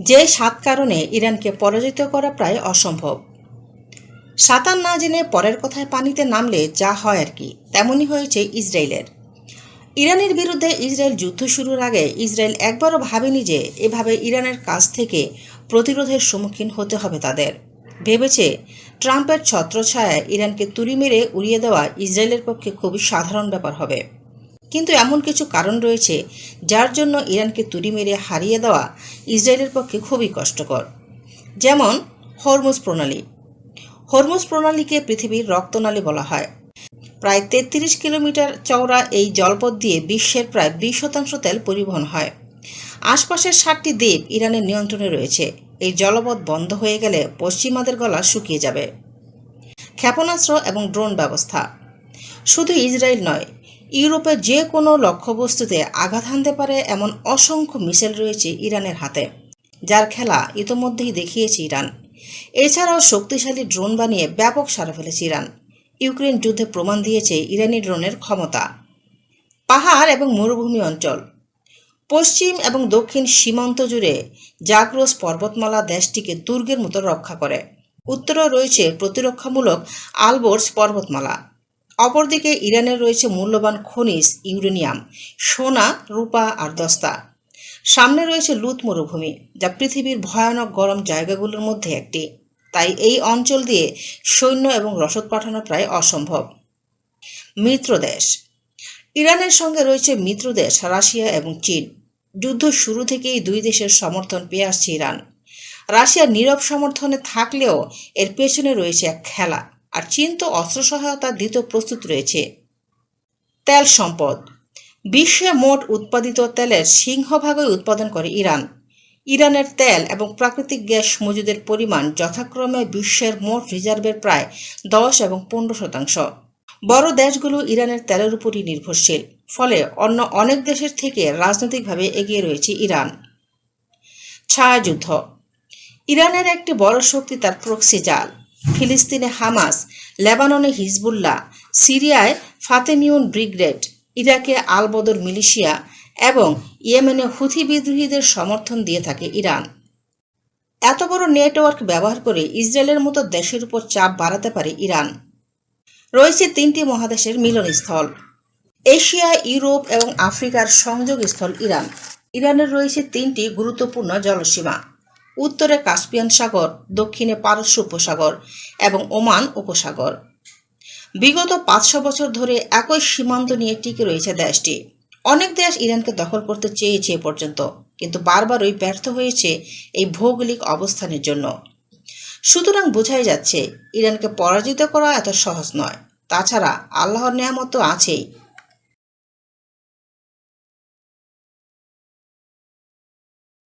যে সাত কারণে ইরানকে পরাজিত করা প্রায় অসম্ভব। সাঁতার না জেনে পরের কথায় পানিতে নামলে যা হয় আর কি, তেমনই হয়েছে ইসরায়েলের। ইরানের বিরুদ্ধে ইসরায়েল যুদ্ধ শুরুর আগে ইসরায়েল একবারও ভাবেনি যে এভাবে ইরানের কাছ থেকে প্রতিরোধের সম্মুখীন হতে হবে তাদের। ভেবেছে ট্রাম্পের ছত্রছায়ায় ইরানকে তুড়ি মেরে উড়িয়ে দেওয়া ইসরায়েলের পক্ষে খুবই সাধারণ ব্যাপার হবে। কিন্তু এমন কিছু কারণ রয়েছে যার জন্য ইরানকে তুড়ি মেরে হারিয়ে দেওয়া ইসরায়েলের পক্ষে খুবই কষ্টকর। যেমন হরমুজ প্রণালী। হরমুজ প্রণালীকে পৃথিবীর রক্তনালী বলা হয়। প্রায় তেত্রিশ কিলোমিটার চওড়া এই জলপথ দিয়ে বিশ্বের প্রায় বিশ শতাংশ তেল পরিবহন হয়। আশপাশের ষাটটি দ্বীপ ইরানের নিয়ন্ত্রণে রয়েছে। এই জলপথ বন্ধ হয়ে গেলে পশ্চিমাদের গলা শুকিয়ে যাবে। ক্ষেপণাস্ত্র এবং ড্রোন ব্যবস্থা। শুধু ইসরায়েল নয় ইউরোপের যে কোনো লক্ষ্যবস্তুতে আঘাত হানতে পারে এমন অসংখ্য মিসাইল রয়েছে ইরানের হাতে, যার খেলা ইতোমধ্যেই দেখিয়েছে ইরান। এছাড়াও শক্তিশালী ড্রোন বানিয়ে ব্যাপক সারা ফেলেছে ইরান। ইউক্রেন যুদ্ধে প্রমাণ দিয়েছে ইরানি ড্রোনের ক্ষমতা। পাহাড় এবং মরুভূমি অঞ্চল। পশ্চিম এবং দক্ষিণ সীমান্ত জুড়ে জাগ্রস পর্বতমালা দেশটিকে দুর্গের মতো রক্ষা করে। উত্তরেও রয়েছে প্রতিরক্ষামূলক আলবোর্স পর্বতমালা। অপরদিকে ইরানের রয়েছে মূল্যবান খনিজ, ইউরেনিয়াম, সোনা, রূপা আর দস্তা। সামনে রয়েছে লুত মরুভূমি, যা পৃথিবীর ভয়ানক গরম জায়গাগুলোর মধ্যে একটি। তাই এই অঞ্চল দিয়ে সৈন্য এবং রসদ পাঠানো প্রায় অসম্ভব। মিত্র দেশ ইরানের সঙ্গে রয়েছে মিত্র দেশ রাশিয়া এবং চীন। যুদ্ধ শুরু থেকেই দুই দেশের সমর্থন পেয়ে আসছে ইরান। রাশিয়ার নীরব সমর্থনে থাকলেও এর পেছনে রয়েছে এক খেলা। আর চীন তো অস্ত্র সহায়তা দিতে প্রস্তুত রয়েছে। তেল সম্পদ। বিশ্বে মোট উৎপাদিত তেলের সিংহভাগই উৎপাদন করে ইরান। ইরানের তেল এবং প্রাকৃতিক গ্যাস মজুদের পরিমাণ যথাক্রমে বিশ্বের মোট রিজার্ভের প্রায় দশ এবং পনেরো শতাংশ। বড় দেশগুলো ইরানের তেলের উপরই নির্ভরশীল, ফলে অন্য অনেক দেশের থেকে রাজনৈতিকভাবে এগিয়ে রয়েছে ইরান। ছায়াযুদ্ধ। ইরানের একটি বড় শক্তি তার প্রক্সি জাল। ফিলিস্তিনে হামাস, লেবাননে হিজবুল্লাহ, সিরিয়ায় ফাতেমিউন ব্রিগেড, ইরাকে আলবদর মিলিশিয়া এবং ইয়েমেনে হুথি বিদ্রোহীদের সমর্থন দিয়ে থাকে ইরান। এত বড় নেটওয়ার্ক ব্যবহার করে ইসরায়েলের মতো দেশের উপর চাপ বাড়াতে পারে ইরান। রয়েছে তিনটি মহাদেশের মিলনস্থল, এশিয়া, ইউরোপ এবং আফ্রিকার সংযোগস্থল ইরান। ইরানের রয়েছে তিনটি গুরুত্বপূর্ণ জলসীমা। উত্তরে কাস্পিয়ান সাগর, দক্ষিণে পারস্য উপসাগর এবং ওমান উপসাগর। বিগত পাঁচশো বছর ধরে একই সীমান্ত নিয়ে টিকে রয়েছে দেশটি। অনেক দেশ ইরানকে দখল করতে চেয়েছে এ পর্যন্ত, কিন্তু বারবারই ব্যর্থ হয়েছে এই ভৌগোলিক অবস্থানের জন্য। সুতরাং বোঝাই যাচ্ছে, ইরানকে পরাজিত করা এত সহজ নয়। তাছাড়া আল্লাহর নিয়ামত আছেই